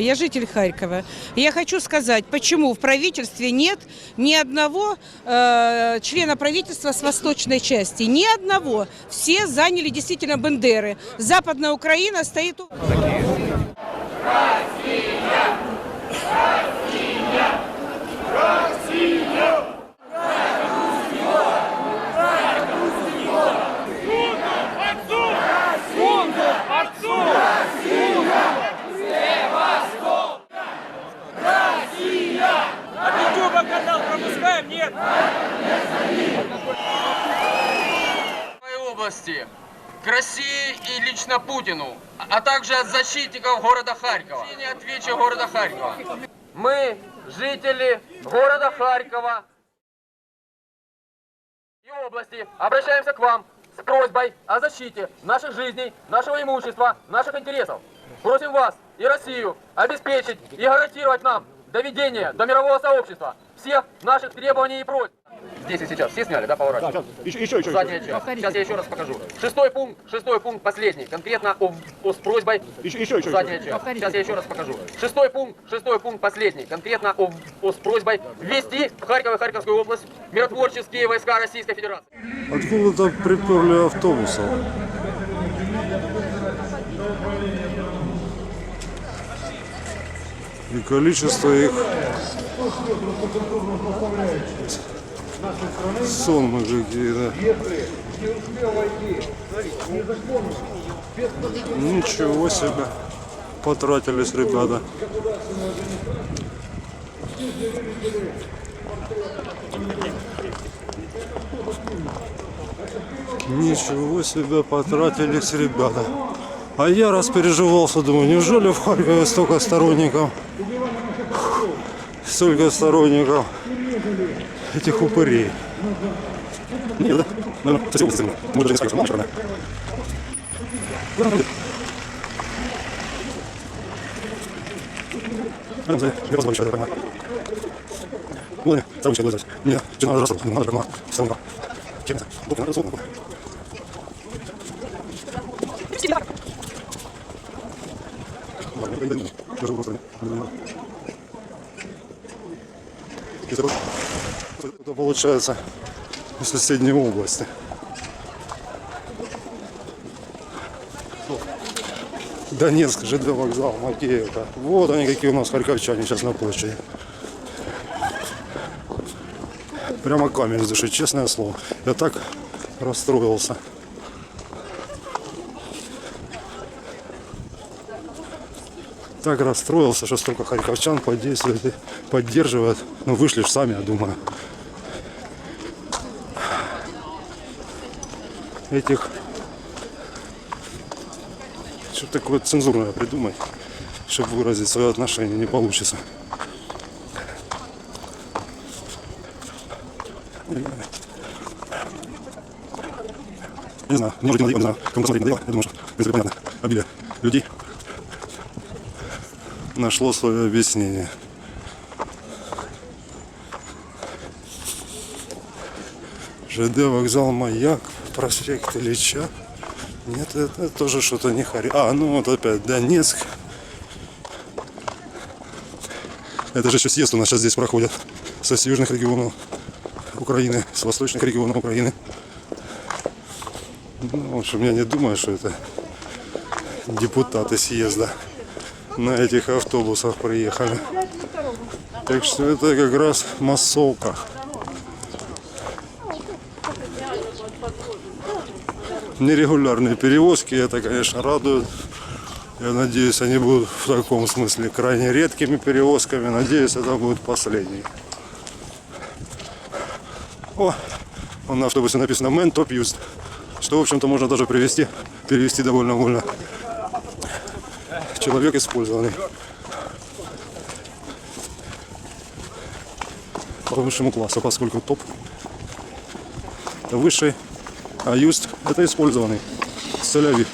Я житель Харькова. Я хочу сказать, почему в правительстве нет ни одного э, члена правительства с восточной части. Ни одного. Все заняли действительно Бендеры. Западная Украина стоит... у- области к России и лично Путину, а также от защитников города Харькова. Не отвечу города Харькова. Мы, жители города Харькова и области, обращаемся к вам с просьбой о защите наших жизней, нашего имущества, наших интересов. Просим вас и Россию обеспечить и гарантировать нам доведение до мирового сообщества всех наших требований и просьб. Здесь и сейчас все сняли, да, поворачивать? Еще, еще, еще. Задняя часть. Сейчас я еще раз покажу. Шестой пункт, шестой пункт, последний. Конкретно о, о- с просьбой. Еще, еще, еще. Задняя часть. Сейчас я еще раз покажу. Шестой пункт, шестой пункт, последний. Конкретно о, о- с просьбой ввести в Харьков и Харьковскую область миротворческие войска Российской Федерации. Откуда-то приперли автобусов. И количество их сонмы какие-то. Ничего себе. Потратились ребята. Ничего себе потратились ребята. А я распереживался, думаю, неужели в Харькове столько сторонников? Столько сторонников этих упырей. Нет, да? Наверное, совсем улицы. Мы даже не скажем, мама черная. А, ну, я вас большой, я понимаю. Ну, не, сам еще глазать. Не, жена росла, не надо, как мама. Сам Чем это? Вот, надо росла. Ладно, я пойду. Даже просто Это получается из соседней области. Донецк, ЖД вокзал, Макеевка. Вот они какие у нас харьковчане сейчас на площади. Прямо камень с души, честное слово. Я так расстроился. Так расстроился, что столько харьковчан подействует и поддерживает. Ну, вышли ж сами, я думаю. Этих... Что такое цензурное придумать, чтобы выразить свое отношение, не получится. Не знаю, мне уже не знаю, кому посмотреть надоело. Я думаю, что, в понятно. Обилие людей нашло свое объяснение. ЖД вокзал Маяк, проспект Ильича. Нет, это тоже что-то не Хари. А, ну вот опять Донецк. Это же еще съезд у нас сейчас здесь проходит. Со с южных регионов Украины, с восточных регионов Украины. Ну, в общем, я не думаю, что это депутаты съезда на этих автобусах приехали. Так что это как раз массовка. Нерегулярные перевозки, это, конечно, радует. Я надеюсь, они будут в таком смысле крайне редкими перевозками. Надеюсь, это будет последний. О, на автобусе написано Man Top Used. Что, в общем-то, можно даже привести, перевести довольно вольно. Человек использованный. По высшему классу, поскольку топ высший, а юст это использованный. Солярий.